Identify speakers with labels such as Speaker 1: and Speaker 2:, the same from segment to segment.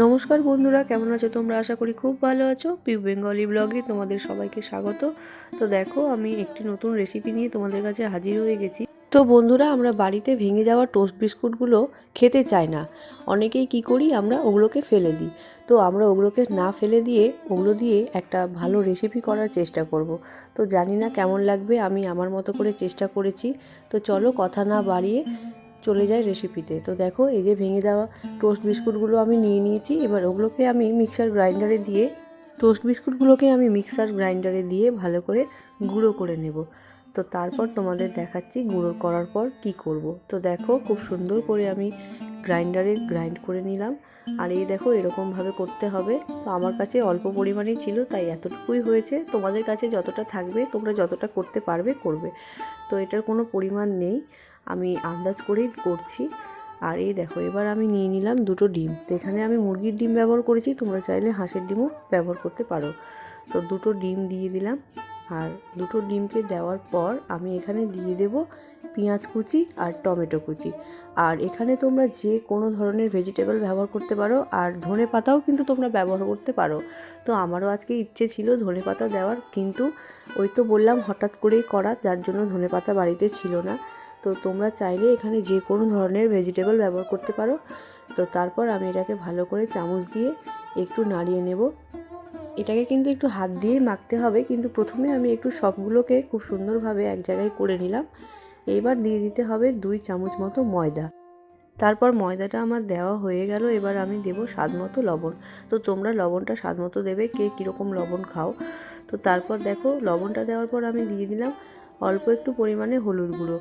Speaker 1: নমস্কার বন্ধুরা, কেমন আছো তোমরা? আশা করি খুব ভালো আছো। পিউ বেঙ্গলি ব্লগে তোমাদের সবাইকে স্বাগত। তো দেখো, আমি একটি নতুন রেসিপি নিয়ে তোমাদের কাছে হাজির হয়ে গেছি। তো বন্ধুরা, আমরা বাড়িতে ভেঙে যাওয়া টোস্ট বিস্কুটগুলো খেতে চাই না। অনেকেই কি করি, আমরা ওগুলোকে ফেলে দিই। তো আমরা ওগুলোকে না ফেলে দিয়ে, ওগুলো দিয়ে একটা ভালো রেসিপি করার চেষ্টা করব। তো জানি না কেমন লাগবে, আমি আমার মতো করে চেষ্টা করেছি। তো চলো, কথা না বাড়িয়ে চলে যায় রেসিপিতে তো দেখো, এই যে ভেঙে দেওয়া টোস্ট বিস্কুটগুলো আমি নিয়ে নিয়েছি। এবার ওগুলোকে আমি মিক্সার গ্রাইন্ডারে দিয়ে টোস্ট বিস্কুটগুলোকে আমি মিক্সার গ্রাইন্ডারে দিয়ে ভালো করে গুঁড়ো করে নেব। তো তারপর তোমাদের দেখাচ্ছি গুঁড়ো করার পর কি করব। তো দেখো, খুব সুন্দর করে আমি গ্রাইন্ডারে গ্রাইন্ড করে নিলাম। আর এই দেখো, এরকমভাবে করতে হবে। তো আমার কাছে অল্প পরিমাণেই ছিল, তাই এতটুকুই হয়েছে। তোমাদের কাছে যতটা থাকবে, তোমরা যতটা করতে পারবে, করবে। তো এটার কোনো পরিমাণ নেই। আমি আন্দাজ করেই করছি। আর এই দেখো, এবার আমি নিয়ে নিলাম দুটো ডিম। তো এখানে আমি মুরগির ডিম ব্যবহার করেছি, তোমরা চাইলে হাঁসের ডিমও ব্যবহার করতে পারো। তো দুটো ডিম দিয়ে দিলাম। আর দুটো ডিমকে দেওয়ার পর আমি এখানে দিয়ে দেব পেঁয়াজ কুচি আর টমেটো কুচি। আর এখানে তোমরা যে কোনো ধরনের ভেজিটেবল ব্যবহার করতে পারো, আর ধনে পাতাও কিন্তু তোমরা ব্যবহার করতে পারো। তো আমারও আজকে ইচ্ছে ছিল ধনে পাতা দেওয়ার, কিন্তু ওই তো বললাম হঠাৎ করেই করা, যার জন্য ধনে পাতা বাড়িতে ছিল না। তো তোমরা চাইলে এখানে যে কোনো ধরনের ভেজিটেবল ব্যবহার করতে পারো। তো তারপর আমি এটাকে ভালো করে চামচ দিয়ে একটু নাড়িয়ে নেব। এটাকে কিন্তু একটু হাত দিয়ে মাখতে হবে, কিন্তু প্রথমে আমি একটু সবগুলোকে খুব সুন্দরভাবে এক জায়গায় করে নিলাম। এবার দিয়ে দিতে হবে দুই চামচ মতো ময়দা। তারপর ময়দাটা আমার দেওয়া হয়ে গেল, এবার আমি দেব স্বাদ মতো লবণ। তো তোমরা লবণটা স্বাদ মতো দেবে, কে কীরকম লবণ খাও। তো তারপর দেখো, লবণটা দেওয়ার পর আমি দিয়ে দিলাম অল্প একটু পরিমাণে হলুদ গুঁড়ো।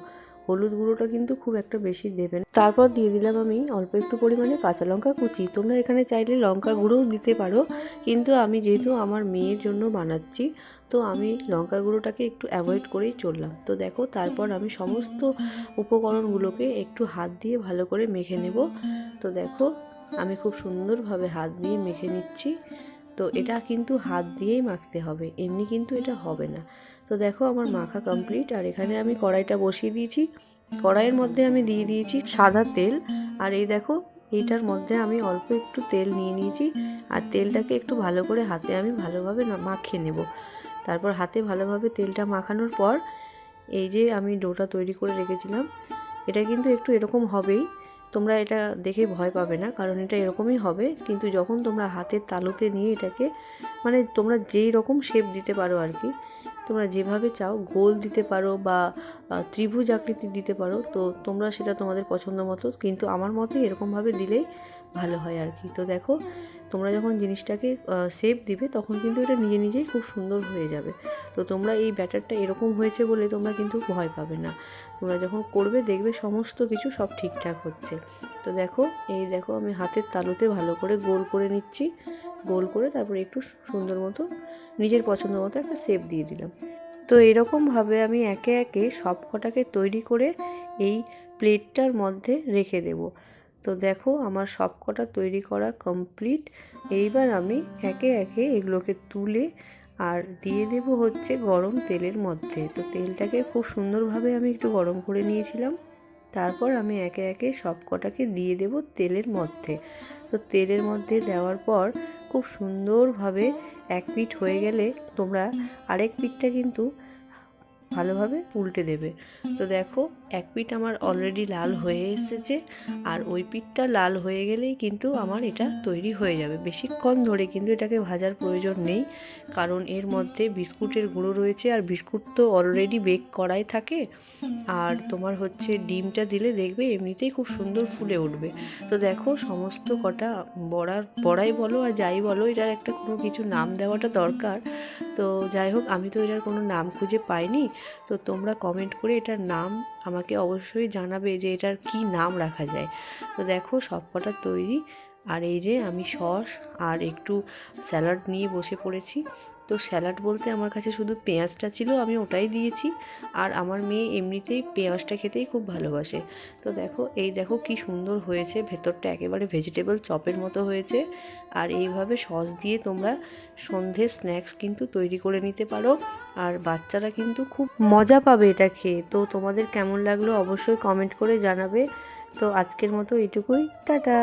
Speaker 1: হলুদ গুঁড়োটা কিন্তু খুব একটা বেশি দেবে না। তারপর দিয়ে দিলাম আমি অল্প একটু পরিমাণে কাঁচা লঙ্কা কুচি। তোমরা এখানে চাইলে লঙ্কা গুঁড়োও দিতে পারো, কিন্তু আমি যেহেতু আমার মেয়ের জন্য বানাচ্ছি, তো আমি লঙ্কা গুঁড়োটাকে একটু অ্যাভয়েড করেই চললাম। তো দেখো, তারপর আমি সমস্ত উপকরণগুলোকে একটু হাত দিয়ে ভালো করে মেখে নেব। তো দেখো, আমি খুব সুন্দরভাবে হাত দিয়ে মেখে নিচ্ছি। তো এটা কিন্তু হাত দিয়েই মাখতে হবে, এমনি কিন্তু এটা হবে না। তো দেখো আমার মাখা কমপ্লিট আর এখানে আমি কড়াইটা বসিয়ে দিয়েছি। কড়াইয়ের মধ্যে আমি দিয়ে দিয়েছি সাদা তেল, আর এই দেখো এইটার মধ্যে আমি অল্প একটু তেল নিয়ে নিয়েছি, আর তেলটাকে একটু ভালো করে হাতে আমি ভালোভাবে মাখিয়ে নেব। তারপর হাতে ভালোভাবে তেলটা মাখানোর পর, এই যে আমি ডোটা তৈরি করে রেখেছিলাম, এটা কিন্তু একটু এরকম হবেই। তোমরা এটা দেখে ভয় পাবে না, কারণ এটা এরকমই হবে। কিন্তু যখন তোমরা হাতের তালুতে নিয়ে এটাকে মানে তোমরা যেই রকম শেপ দিতে পারো আর কি, তোমরা যেভাবে চাও, গোল দিতে পারো বা ত্রিভুজ আকৃতি দিতে পারো, তো তোমরা সেটা তোমাদের পছন্দ মতো। কিন্তু আমার মতে এরকমভাবে দিলেই ভালো হয় আর কি। তো দেখো তোমরা যখন জিনিসটাকে সেপ দিবে, তখন কিন্তু এটা নিজে নিজেই খুব সুন্দর হয়ে যাবে। তো তোমরা এই ব্যাটারটা এরকম হয়েছে বলে তোমরা কিন্তু ভয় পাবে না। তোমরা যখন করবে, দেখবে সমস্ত কিছু সব ঠিকঠাক হচ্ছে। তো দেখো, এই দেখো আমি হাতের তালুতে ভালো করে গোল করে নিচ্ছি। গোল করে তারপরে একটু সুন্দর মতো নিজের পছন্দ মতো একটা শেপ দিয়ে দিলাম। তো এরকমভাবে আমি একে একে সব কটাকে তৈরি করে এই প্লেটটার মধ্যে রেখে দেব। তো দেখো আমার সব কটা তৈরি করা কমপ্লিট এইবার আমি একে একে এগুলোকে তুলে আর দিয়ে দেব হচ্ছে গরম তেলের মধ্যে। তো তেলটাকে খুব সুন্দরভাবে আমি একটু গরম করে নিয়েছিলাম। তারপর আমি একে একে সব কটাকে দিয়ে দেব তেলের মধ্যে। তো তেলের মধ্যে দেওয়ার পর খুব সুন্দরভাবে এক পিঠ হয়ে গেলে তোমরা আরেক পিঠটা কিন্তু ভালোভাবে উল্টে দেবে। তো দেখো, এক পিঠ আমার অলরেডি লাল হয়ে এসেছে আর ওই পিঠটা লাল হয়ে গেলেই কিন্তু আমার এটা তৈরি হয়ে যাবে। বেশিক্ষণ ধরে কিন্তু এটাকে ভাজার প্রয়োজন নেই কারণ এর মধ্যে বিস্কুটের গুঁড়ো রয়েছে আর বিস্কুট তো অলরেডি বেক করাই থাকে। আর তোমার হচ্ছে ডিমটা দিলে দেখবে এমনিতেই খুব সুন্দর ফুলে উঠবে। তো দেখো, সমস্ত কটা বড়ার বড়াই বলো আর যাই বলো, এটার একটা কোনো কিছু নাম দেওয়াটা দরকার। তো যাই হোক, আমি তো এটার কোনো নাম খুঁজে পাইনি। তো তোমরা কমেন্ট করে এটার নাম আমাকে অবশ্যই জানাবে যে এটার কি নাম রাখা যায়। তো দেখো সব কটা তৈরি। আর এই যে আমি সস আর একটু স্যালাড নিয়ে বসে পড়েছি। তো স্যালাড বলতে আমার কাছে শুধু পেঁয়াজটা ছিল, আমি ওটাই দিয়েছি। আর আমার মেয়ে এমনিতেই পেঁয়াজটা খেতেই খুব ভালোবাসে। তো দেখো, এই দেখো কি সুন্দর হয়েছে, ভেতরটা একেবারে ভেজিটেবল চপের মতো হয়েছে। আর এইভাবে সস দিয়ে তোমরা সন্ধ্যের স্ন্যাক্স কিন্তু তৈরি করে নিতে পারো। আর বাচ্চারা কিন্তু খুব মজা পাবে এটা খেয়ে। তো তোমাদের কেমন লাগল অবশ্যই কমেন্ট করে জানাবে। তো আজকের মতো এটুকুই টাটা!